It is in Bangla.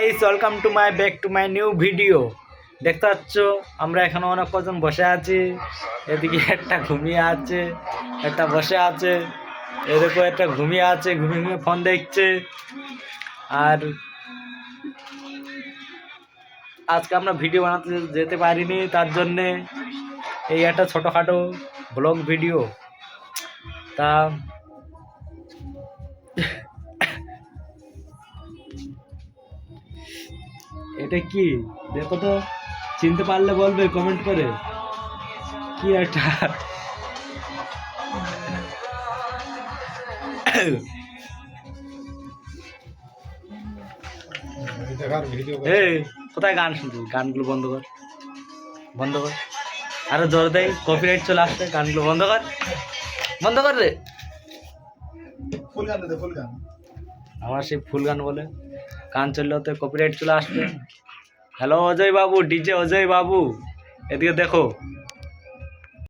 Guys welcome to my back to my new video দেখতে পাচ্ছ, আমরা এখানে অনেক কজন বসে আছি। এদিকে একটা ঘুমিয়ে আছে, একটা বসে আছে। এদিকে একটা ঘুমিয়ে আছে, ঘুমিয়ে ঘুমিয়ে ফোন দেখছে। আর আজকে আমরা ভিডিও বানাতে যেতে পারিনি, তার জন্যে এই একটা ছোটোখাটো ব্লগ ভিডিও তা এটা কি? দেখো তো চিনতে পারলে বলবে কমেন্ট করে। কি এটা এই কোথায় গান শুনছিস গানগুলো বন্ধ কর। বন্ধ কর। আরও জোর দেয় কপিরাইট চলে আসছে গানগুলো বন্ধ কর। বন্ধ কর রে। ফুল গান ফুল গান। আমার সেই ফুল গান বলে। গান চললে তো কপিরাইট চলে আসবে। হ্যালো অজয় বাবু ডিজে অজয় বাবু। এদিকে দেখো।